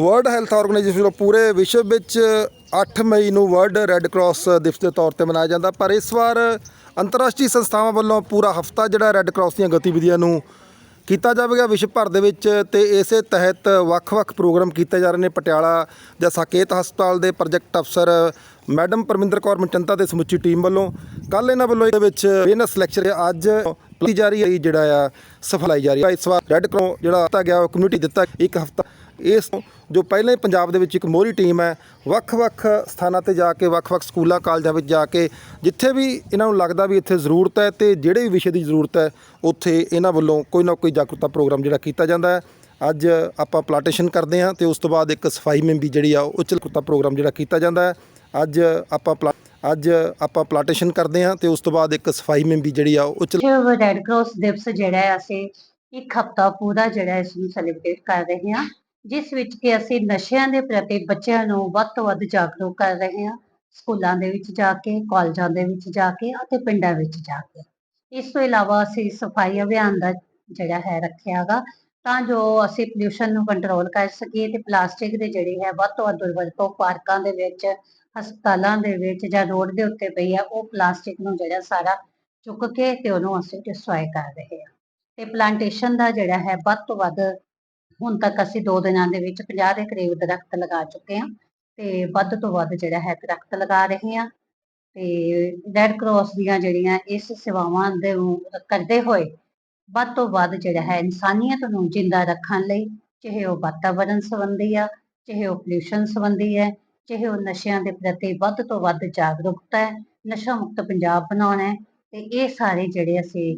World health organisation ਵੱਲੋਂ ਪੂਰੇ ਵਿਸ਼ਵ ਵਿੱਚ 8 ਮਈ ਨੂੰ ਵਰਲਡ ਰੈੱਡ ਕਰਾਸ ਦਿਵਸ ਦੇ ਤੌਰ ਤੇ ਮਨਾਇਆ ਜਾਂਦਾ। ਪਰ ਇਸ ਵਾਰ ਅੰਤਰਰਾਸ਼ਟਰੀ ਸੰਸਥਾਵਾਂ ਵੱਲੋਂ ਪੂਰਾ ਹਫਤਾ ਜਿਹੜਾ ਰੈੱਡ ਕਰਾਸ ਦੀਆਂ ਗਤੀਵਿਧੀਆਂ ਨੂੰ ਕੀਤਾ ਜਾਵੇਗਾ ਵਿਸ਼ਵ ਭਰ ਦੇ ਵਿੱਚ ਤੇ ਇਸੇ ਤਹਿਤ ਵੱਖ-ਵੱਖ ਪ੍ਰੋਗਰਾਮ ਕੀਤੇ ਜਾ ਰਹੇ ਨੇ। ਪਟਿਆਲਾ ਜਾਂ ਸਾਕੇਤ ਹਸਪਤਾਲ ਦੇ ਪ੍ਰੋਜੈਕਟ ਅਫਸਰ ਮੈਡਮ ਪਰਮਿੰਦਰ ਕੌਰ ਮਚੰਤਾ ਤੇ ਸਮੁੱਚੀ ਟੀਮ ਵੱਲੋਂ ਕੱਲ ਇਹਨਾਂ ਵੱਲੋਂ ਇਹਦੇ ਵਿੱਚ ਬਿਜ਼ਨਸ ਲੈਕਚਰ ਅੱਜ ਲਈ ਜਾ ਰਹੀ ਹੈ, ਜਿਹੜਾ ਆ, ਸਫਲਾਈ ਜਾ ਰਹੀ ਹੈ। ਇਸ ਵਾਰ ਰੈੱਡ ਕਰੋ ਜਿਹੜਾ ਦਿੱਤਾ ਗਿਆ ਕਮਿਊਨਿਟੀ ਦਿੱਤਾ ਇੱਕ ਹਫਤਾ ਇਸ ਜੋ ਪਹਿਲਾਂ ਹੀ ਪੰਜਾਬ ਦੇ ਵਿੱਚ ਇੱਕ ਮੋਹਰੀ ਟੀਮ ਹੈ, ਵੱਖ-ਵੱਖ ਸਥਾਨਾਂ ਤੇ ਜਾ ਕੇ, ਵੱਖ-ਵੱਖ ਸਕੂਲਾਂ, ਕਾਲਜਾਂ ਵਿੱਚ ਜਾ ਕੇ, ਜਿੱਥੇ ਵੀ ਇਹਨਾਂ ਨੂੰ ਲੱਗਦਾ ਵੀ ਇੱਥੇ ਜ਼ਰੂਰਤ ਹੈ ਤੇ ਜਿਹੜੇ ਵੀ ਵਿਸ਼ੇ ਦੀ ਜ਼ਰੂਰਤ ਹੈ, ਉੱਥੇ ਇਹਨਾਂ ਵੱਲੋਂ ਕੋਈ ਨਾ ਕੋਈ ਜਾਗਰੂਕਤਾ ਪ੍ਰੋਗਰਾਮ ਜਿਹੜਾ ਕੀਤਾ ਜਾਂਦਾ ਹੈ। ਅੱਜ ਆਪਾਂ ਪਲਾਟੇਸ਼ਨ ਕਰਦੇ ਹਾਂ ਤੇ ਉਸ ਤੋਂ ਬਾਅਦ ਇੱਕ ਸਫ਼ਾਈ ਮੁਹਿੰਮ ਜਿਹੜੀ ਆ, ਉਹ ਜਾਗਰੂਕਤਾ ਪ੍ਰੋਗਰਾਮ ਜਿਹੜਾ ਕੀਤਾ ਜਾਂਦਾ ਹੈ। ਅੱਜ ਆਪਾਂ ਪਲਾ- ਅੱਜ ਆਪਾਂ ਪਲਾਟੇਸ਼ਨ ਕਰਦੇ ਹਾਂ ਤੇ ਉਸ ਤੋਂ ਬਾਅਦ ਇੱਕ ਸਫ਼ਾਈ ਮੁਹਿੰਮ ਜਿਹੜੀ ਆ, ਉਹ ਚਲ ਵਿਸ਼ਵ ਰੈੱਡ ਕਰਾਸ ਦਿਵਸ ਜਿਹੜਾ ਹੈ, ਅਸੀਂ ਇੱਕ ਹਫਤਾ ਪੂਰਾ ਜਿਹੜਾ ਇਸ ਨੂੰ ਸੈਲੀਬ੍ਰੇਟ ਕਰ ਰਹੇ ਹਾਂ। ਜਿਸ ਵਿੱਚ ਕਿ ਅਸੀਂ ਨਸ਼ਿਆਂ ਦੇ ਪ੍ਰਤੀ ਬੱਚਿਆਂ ਨੂੰ ਵੱਧ ਤੋਂ ਵੱਧ ਜਾਗਰੂਕ ਕਰ ਰਹੇ ਹਾਂ, ਸਕੂਲਾਂ ਦੇ ਵਿੱਚ ਜਾ ਕੇ, ਕਾਲਜਾਂ ਦੇ ਵਿੱਚ ਜਾ ਕੇ ਅਤੇ ਪਿੰਡਾਂ ਵਿੱਚ ਜਾ ਕੇ। ਇਸ ਤੋਂ ਇਲਾਵਾ ਅਸੀਂ ਸਫ਼ਾਈ ਅਭਿਆਨ ਦਾ ਜਿਹੜਾ ਹੈ ਰੱਖਿਆਗਾ ਤਾਂ ਜੋ ਅਸੀਂ ਪੋਲਿਊਸ਼ਨ ਨੂੰ ਕੰਟਰੋਲ ਕਰ ਸਕੀਏ ਤੇ ਪਲਾਸਟਿਕ ਦੇ ਜਿਹੜੇ ਹੈ ਵੱਧ ਤੋਂ ਵੱਧ ਦੁਰਵਰਤੋਂ ਪਾਰਕਾਂ ਦੇ ਵਿੱਚ, ਹਸਪਤਾਲਾਂ ਦੇ ਵਿੱਚ ਜਾਂ ਰੋਡ ਦੇ ਉੱਤੇ ਪਈ ਆ, ਉਹ ਪਲਾਸਟਿਕ ਨੂੰ ਜਿਹੜਾ ਸਾਰਾ ਚੁੱਕ ਕੇ ਤੇ ਉਹਨੂੰ ਅਸੀਂ ਡਿਸਟਰੋਏ ਕਰ ਰਹੇ ਹਾਂ। ਤੇ ਪਲਾਂਟੇਸ਼ਨ ਦਾ ਜਿਹੜਾ ਹੈ ਵੱਧ ਤੋਂ ਵੱਧ ਹੁਣ ਤੱਕ ਅਸੀਂ 2 ਦਿਨਾਂ ਦੇ ਵਿੱਚ 50 ਦੇ ਕਰੀਬ ਦਰਖਤ ਲਗਾ ਚੁੱਕੇ ਹਾਂ ਤੇ ਵੱਧ ਤੋਂ ਵੱਧ ਜਿਹੜਾ ਹੈ ਦਰਖਤ ਲਗਾ ਰਹੇ ਹਾਂ ਤੇ ਰੈੱਡ ਕਰਾਸ ਦੀਆਂ ਜਿਹੜੀਆਂ ਇਸ ਸੇਵਾਵਾਂ ਦੇ ਕਰਦੇ ਹੋਏ ਵੱਧ ਤੋਂ ਵੱਧ ਜਿਹੜਾ ਹੈ ਇਨਸਾਨੀਅਤ ਨੂੰ ਜਿੰਦਾ ਰੱਖਣ ਲਈ ਚਾਹੇ ਉਹ ਵਾਤਾਵਰਣ ਸੰਬੰਧੀ ਆ, ਚਾਹੇ ਉਹ ਪੋਲਿਊਸ਼ਨ ਸੰਬੰਧੀ ਹੈ, ਚਾਹੇ ਉਹ ਨਸ਼ਿਆਂ ਦੇ ਪ੍ਰਤੀ ਵੱਧ ਤੋਂ ਵੱਧ ਜਾਗਰੂਕਤਾ ਹੈ, ਨਸ਼ਾ ਮੁਕਤ ਪੰਜਾਬ ਬਣਾਉਣਾ ਹੈ ਤੇ ਇਹ ਸਾਰੇ ਜਿਹੜੇ ਅਸੀਂ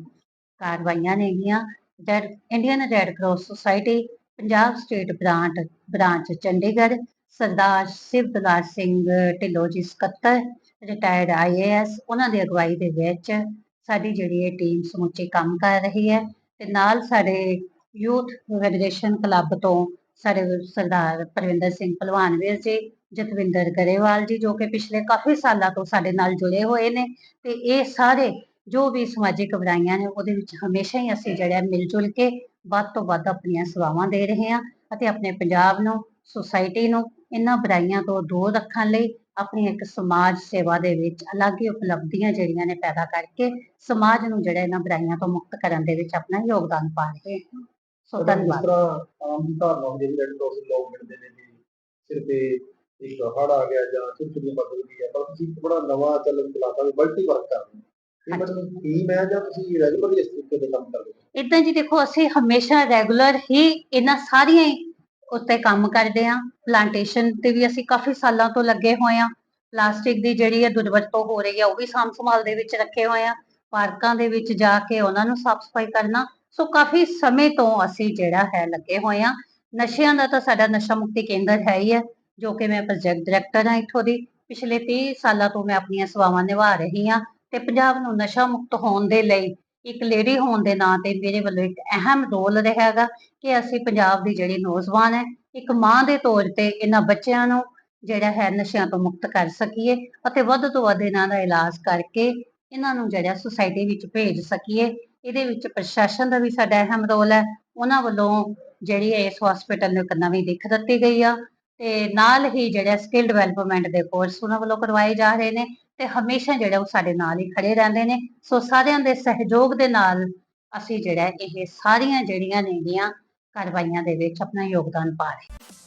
ਕਾਰਵਾਈਆਂ ਨੇਗੀਆਂ। Red Indian red cross society Punjab state branch branch Chandigarh, Sardar Shivdular Singh Dhillon ji ਸਕੱਤਰ ਰਿਟਾਇਰਡ ਆਈਏਐਸ ਉਹਨਾਂ ਦੀ ਅਗਵਾਈ ਦੇ ਵਿੱਚ ਸਾਡੀ ਜਿਹੜੀ ਇਹ ਟੀਮ ਸਮੁੱਚੀ ਕੰਮ ਕਰ ਰਹੀ ਹੈ ਤੇ ਨਾਲ ਸਾਡੇ ਯੂਥ ਫੈਡਰੇਸ਼ਨ ਕਲੱਬ ਤੋਂ ਸਾਡੇ ਸਰਦਾਰ ਪਰਵਿੰਦਰ ਸਿੰਘ ਭਲਵਾਨ ਵੀਰ ਜੀ, ਜਤਵਿੰਦਰ ਗਰੇਵਾਲ ਜੀ, ਜੋ ਕਿ ਪਿਛਲੇ ਕਾਫੀ ਸਾਲਾਂ ਤੋਂ ਸਾਡੇ ਨਾਲ ਜੁੜੇ ਹੋਏ ਨੇ ਤੇ ਇਹ ਸਾਰੇ ਜੋ ਵੀ ਸਮਾਜਿਕ ਬੁਰਾਈਆਂ ਨੇ ਉਹਦੇ ਵਿੱਚ ਹਮੇਸ਼ਾ ਹੀ ਅਸੀਂ ਜਿਹੜਾ ਮਿਲ ਜੁਲ ਕੇ ਵੱਧ ਤੋਂ ਵੱਧ ਆਪਣੀਆਂ ਸੇਵਾਵਾਂ ਦੇ ਰਹੇ ਹਾਂ ਅਤੇ ਆਪਣੇ ਪੰਜਾਬ ਨੂੰ ਸੁਸਾਇਟੀ ਨੂੰ ਇਹਨਾਂ ਬੁਰਾਈਆਂ ਤੋਂ ਦੂਰ ਰੱਖਣ ਲਈ ਆਪਣੀ ਇੱਕ ਸਮਾਜ ਸੇਵਾ ਦੇ ਵਿੱਚ ਅਲੱਗ ਹੀ ਉਪਲਬਧੀਆਂ ਜਿਹੜੀਆਂ ਨੇ ਪੈਦਾ ਕਰਕੇ ਸਮਾਜ ਨੂੰ ਜਿਹੜਾ ਇਹਨਾਂ ਬੁਰਾਈਆਂ ਤੋਂ ਮੁਕਤ ਕਰਨ ਦੇ ਵਿੱਚ ਆਪਣਾ ਯੋਗਦਾਨ ਪਾ ਰਹੇ ਹਾਂ। ਸੋ ਧੰਨਵਾਦ। ਤਰ੍ਹਾਂ ਆਮ ਧਾਰਨਾ ਹੁੰਦੀ ਹੈ ਰੈੱਡ ਕਰਾਸ ਦੇ ਲੋਕ ਮਿਲਦੇ ਨੇ ਵੀ ਸਿਰ ਤੇ ਇੱਕ ਹੜ ਆ ਗਿਆ ਜਾਂ ਚਿੜਚਿੜੀ ਬਦਲ ਗਈ ਹੈ ਪਰ ਤੁਸੀਂ ਇੱਕ ਬੜਾ ਨਵਾਂ ਚੱਲਣ ਚਲਾਤਾ ਵੀ ਮਲਟੀ ਵਰਕ ਕਰਦੇ ਹੋ। ਇਹ ਮਤਲਬ ਟੀਮ ਹੈ ਜਾਂ ਤੁਸੀਂ ਰੈਗੂਲਰਲੀ ਇਸ ਤਰੀਕੇ ਦੇ ਕੰਮ ਕਰਦੇ ਹੋ? ਇਦਾਂ ਜੀ ਦੇਖੋ, ਅਸੀਂ ਹਮੇਸ਼ਾ ਰੈਗੂਲਰ ਹੀ ਇਹਨਾਂ ਸਾਰੀਆਂ ਉੱਤੇ ਕੰਮ ਕਰਦੇ ਹਾਂ। ਪਲਾਂਟੇਸ਼ਨ ਤੇ ਵੀ ਅਸੀਂ ਕਾਫੀ ਸਾਲਾਂ ਤੋਂ ਲੱਗੇ ਹੋਏ ਹਾਂ। ਪਲਾਸਟਿਕ ਦੀ ਜਿਹੜੀ ਹੈ ਦੁਰਵਰਤੋਂ ਹੋ ਰਹੀ ਹੈ ਉਹ ਵੀ ਸਾਂਭ ਸੰਭਾਲ ਦੇ ਵਿੱਚ ਰੱਖੇ ਹੋਏ ਆ ਪਾਰਕਾਂ ਦੇ ਵਿੱਚ ਜਾ ਕੇ ਉਹਨਾਂ ਨੂੰ ਸਾਫ਼ ਸਫ਼ਾਈ ਕਰਨਾ। ਸੋ ਕਾਫੀ ਸਮੇਂ ਤੋਂ ਅਸੀਂ ਜਿਹੜਾ ਹੈ ਲੱਗੇ ਹੋਏ ਆ ਨਸ਼ਿਆਂ ਦਾ ਤਾਂ ਸਾਡਾ ਨਸ਼ਾ ਮੁਕਤੀ ਕੇਂਦਰ ਹੈ ਹੀ ਹੈ, ਜੋ ਕਿ ਮੈਂ ਪ੍ਰੋਜੈਕਟ ਡਾਇਰੈਕਟਰ ਹਾਂ ਇੱਥੋਂ ਦੀ। ਪਿਛਲੇ 30 ਸਾਲਾਂ ਤੋਂ ਮੈਂ ਆਪਣੀਆਂ ਸੇਵਾਵਾਂ ਨਿਭਾ ਰਹੀ ਹਾਂ। ਤੇ ਪੰਜਾਬ ਨੂੰ ਨਸ਼ਾ ਮੁਕਤ ਹੋਣ ਦੇ ਲਈ ਇੱਕ ਲੇਡੀ ਹੋਣ ਦੇ ਨਾਂ ਤੇ ਮੇਰੇ ਵੱਲੋਂ ਇੱਕ ਅਹਿਮ ਰੋਲ ਰਿਹਾ ਹੈਗਾ ਕਿ ਅਸੀਂ ਪੰਜਾਬ ਦੀ ਜਿਹੜੀ ਨੌਜਵਾਨ ਹੈ, ਇੱਕ ਮਾਂ ਦੇ ਤੌਰ ਤੇ ਇਹਨਾਂ ਬੱਚਿਆਂ ਨੂੰ ਜਿਹੜਾ ਹੈ ਨਸ਼ਿਆਂ ਤੋਂ ਮੁਕਤ ਕਰ ਸਕੀਏ ਅਤੇ ਵੱਧ ਤੋਂ ਵੱਧ ਇਹਨਾਂ ਦਾ ਇਲਾਜ ਕਰਕੇ ਇਹਨਾਂ ਨੂੰ ਜਿਹੜਾ ਸੁਸਾਇਟੀ ਵਿੱਚ ਭੇਜ ਸਕੀਏ। ਇਹਦੇ ਵਿੱਚ ਪ੍ਰਸ਼ਾਸਨ ਦਾ ਵੀ ਸਾਡਾ ਅਹਿਮ ਰੋਲ ਹੈ। ਉਹਨਾਂ ਵੱਲੋਂ ਜਿਹੜੀ ਇਸ ਹਸਪੀਟਲ ਨੂੰ ਇੱਕ ਨਵੀਂ ਦਿੱਖ ਦਿੱਤੀ ਗਈ ਆ ਤੇ ਨਾਲ ਹੀ ਜਿਹੜਾ ਸਕਿੱਲ ਡਿਵੈਲਪਮੈਂਟ ਦੇ ਕੋਰਸ ਉਹਨਾਂ ਵੱਲੋਂ ਕਰਵਾਏ ਜਾ ਰਹੇ ਨੇ। ਤੇ ਹਮੇਸ਼ਾ ਜਿਹੜਾ ਉਹ ਸਾਡੇ ਨਾਲ ਹੀ ਖੜੇ ਰਹਿੰਦੇ ਨੇ। ਸੋ ਸਾਰਿਆਂ ਦੇ ਸਹਿਯੋਗ ਦੇ ਨਾਲ ਅਸੀਂ ਜਿਹੜਾ ਇਹ ਸਾਰੀਆਂ ਜਿਹੜੀਆਂ ਨੇਗੀਆਂ ਕਾਰਵਾਈਆਂ ਦੇ ਵਿੱਚ ਆਪਣਾ ਯੋਗਦਾਨ ਪਾ ਰਹੇ